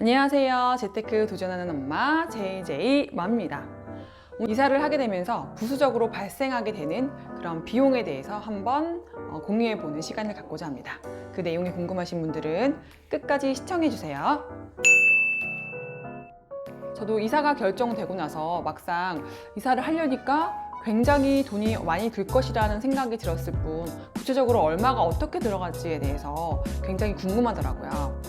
안녕하세요. 재테크 도전하는 엄마 JJ 맘입니다. 이사를 하게 되면서 부수적으로 발생하게 되는 그런 비용에 대해서 한번 어, 공유해 보는 시간을 갖고자 합니다. 그 내용이 궁금하신 분들은 끝까지 시청해 주세요. 저도 이사가 결정되고 나서 막상 이사를 하려니까 굉장히 돈이 많이 들 것이라는 생각이 들었을 뿐 구체적으로 얼마가 어떻게 들어갈지에 대해서 굉장히 궁금하더라고요.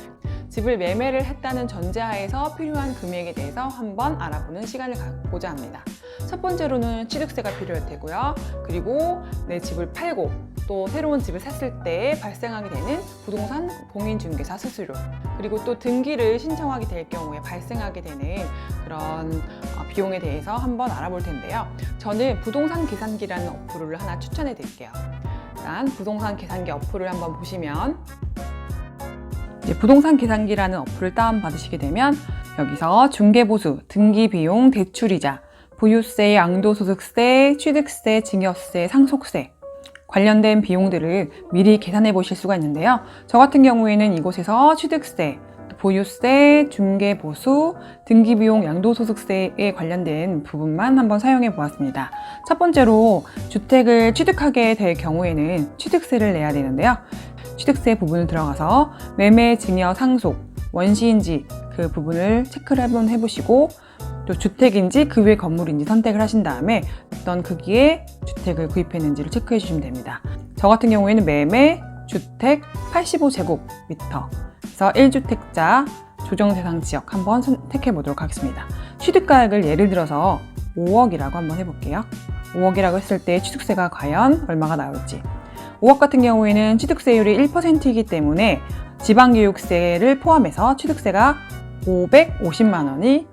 집을 매매를 했다는 전제하에서 필요한 금액에 대해서 한번 알아보는 시간을 갖고자 합니다. 첫 번째로는 취득세가 필요할 테고요. 그리고 내 집을 팔고 또 새로운 집을 샀을 때 발생하게 되는 부동산 공인중개사 수수료 그리고 또 등기를 신청하게 될 경우에 발생하게 되는 그런 어, 비용에 대해서 한번 알아볼 텐데요. 저는 부동산 계산기라는 어플을 하나 추천해 드릴게요. 일단 부동산 계산기 어플을 한번 보시면 부동산 계산기라는 어플을 다운받으시게 되면 여기서 중개보수, 등기비용, 대출이자, 보유세, 양도소득세, 취득세, 증여세, 상속세 관련된 비용들을 미리 계산해 보실 수가 있는데요. 저 같은 경우에는 이곳에서 취득세, 보유세, 중개보수, 등기비용, 양도소득세에 관련된 부분만 한번 사용해 보았습니다. 첫 번째로 주택을 취득하게 될 경우에는 취득세를 내야 되는데요. 취득세 부분을 들어가서 매매, 증여, 상속, 원시인지 그 부분을 체크를 한번 해보시고 또 주택인지 그 외 건물인지 선택을 하신 다음에 어떤 크기의 주택을 구입했는지를 체크해 주시면 됩니다. 저 같은 경우에는 매매, 주택 85제곱미터 그래서 1주택자 조정 대상 지역 한번 선택해 보도록 하겠습니다. 취득가액을 예를 들어서 5억이라고 한번 해볼게요. 5억이라고 했을 때 취득세가 과연 얼마가 나올지 5억 같은 경우에는 취득세율이 1%이기 때문에 지방교육세를 포함해서 취득세가 550만 원이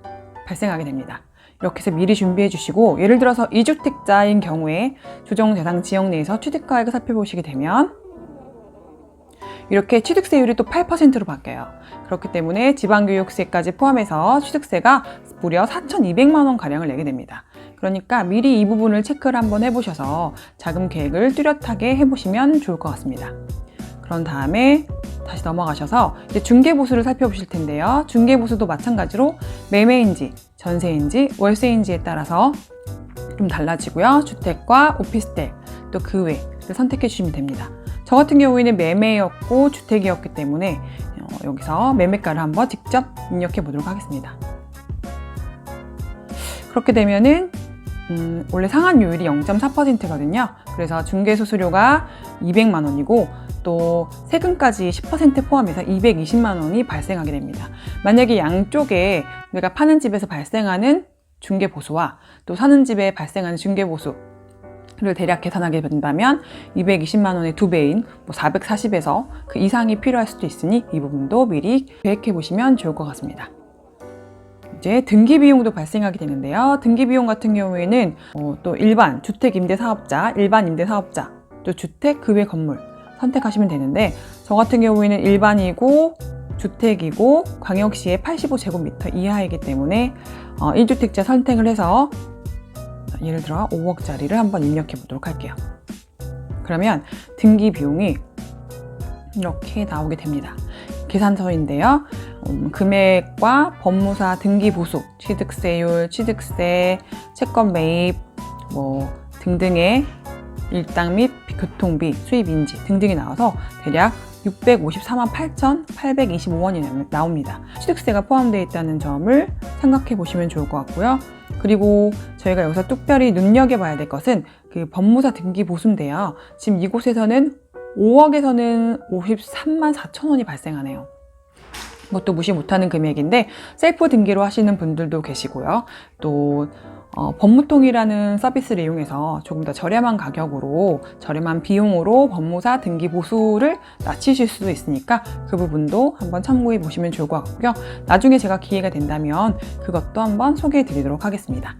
발생하게 됩니다. 이렇게 해서 미리 준비해 주시고 예를 들어서 2주택자인 경우에 조정 대상 지역 내에서 취득가액을 살펴보시게 되면 이렇게 취득세율이 또 8%로 바뀌어요. 그렇기 때문에 지방교육세까지 포함해서 취득세가 무려 4,200만 원 가량을 내게 됩니다. 그러니까 미리 이 부분을 체크를 한번 해보셔서 자금 계획을 뚜렷하게 해보시면 좋을 것 같습니다. 그런 다음에 다시 넘어가셔서 이제 중개보수를 살펴보실 텐데요. 중개보수도 마찬가지로 매매인지, 전세인지, 월세인지에 따라서 좀 달라지고요. 주택과 오피스텔, 또 그 외를 선택해 주시면 됩니다. 저 같은 경우에는 매매였고 주택이었기 때문에 어, 여기서 매매가를 한번 직접 입력해 보도록 하겠습니다. 그렇게 되면은 음, 원래 상한 요율이 0.4%거든요. 그래서 중개 수수료가 200만 원이고 또 세금까지 10% 포함해서 220만 원이 발생하게 됩니다. 만약에 양쪽에 내가 파는 집에서 발생하는 중개 보수와 또 사는 집에 발생하는 중개 보수 를 대략 계산하게 된다면 220만 원의 두 배인 뭐 440에서 그 이상이 필요할 수도 있으니 이 부분도 미리 계획해 보시면 좋을 것 같습니다. 이제 등기 비용도 발생하게 되는데요. 등기 비용 같은 경우에는 어, 또 일반 주택 임대 사업자, 일반 임대 사업자, 또 주택 그 외 건물 선택하시면 되는데 저 같은 경우에는 일반이고 주택이고 광역시의 85제곱미터 이하이기 때문에 어, 1주택자 선택을 해서 예를 들어 5억짜리를 한번 입력해 보도록 할게요. 그러면 등기 비용이 이렇게 나오게 됩니다. 계산서인데요. 음, 금액과 법무사 등기 보수, 취득세율, 취득세, 채권 매입, 뭐 등등의 일당 및 교통비, 수입 인지 등등이 나와서 대략 654만 8,825원이 나옵니다. 취득세가 포함되어 있다는 점을 생각해 보시면 좋을 것 같고요. 그리고 저희가 여기서 특별히 눈여겨봐야 될 것은 그 법무사 등기 보수인데요. 지금 이곳에서는 5억에서는 53만 4천 원이 발생하네요. 그것도 무시 못하는 금액인데 셀프 등기로 하시는 분들도 계시고요. 또 어, 법무통이라는 서비스를 이용해서 조금 더 저렴한 가격으로 저렴한 비용으로 법무사 등기 보수를 낮추실 수도 있으니까 그 부분도 한번 참고해 보시면 좋을 것 같고요. 나중에 제가 기회가 된다면 그것도 한번 소개해 드리도록 하겠습니다.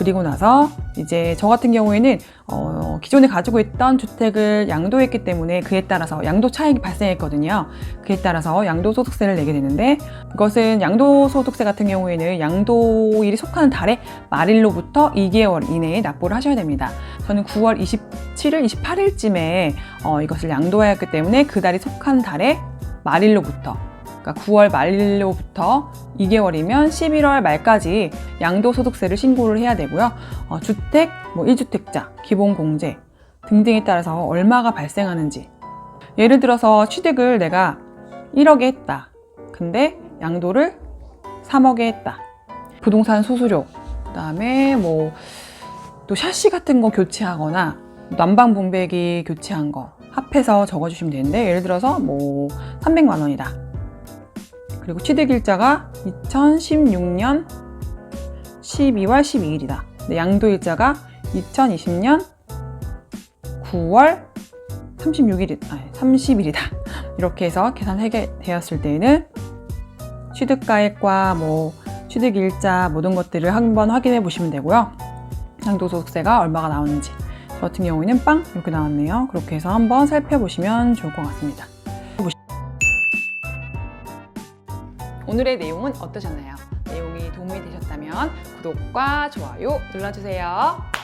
그리고 나서 이제 저 같은 경우에는 어, 기존에 가지고 있던 주택을 양도했기 때문에 그에 따라서 양도 차익이 발생했거든요. 그에 따라서 양도소득세를 내게 되는데 그것은 양도소득세 같은 경우에는 양도일이 속하는 달의 말일로부터 2개월 이내에 납부를 하셔야 됩니다. 저는 9월 27일, 28일쯤에 어, 이것을 양도하였기 때문에 그 달이 속한 달의 말일로부터 그러니까 9월 말로부터 2개월이면 11월 말까지 양도소득세를 신고를 해야 되고요. 어, 주택, 뭐 1주택자, 기본공제 등등에 따라서 얼마가 발생하는지. 예를 들어서 취득을 내가 1억에 했다. 근데 양도를 3억에 했다. 부동산 수수료, 그 다음에 뭐 또 샤시 같은 거 교체하거나 난방 분배기 교체한 거 합해서 적어주시면 되는데 예를 들어서 뭐 300만 원이다. 그리고 취득 일자가 2016년 12월 12일이다. 양도 일자가 2020년 9월 36일, 아니, 30일이다. 이렇게 해서 계산하게 되었을 때에는 취득가액과 뭐 취득 일자 모든 것들을 한번 확인해 보시면 되고요. 양도소득세가 얼마가 나오는지 저 같은 경우에는 빵 이렇게 나왔네요. 그렇게 해서 한번 살펴보시면 좋을 것 같습니다. 오늘의 내용은 어떠셨나요? 내용이 도움이 되셨다면 구독과 좋아요 눌러주세요.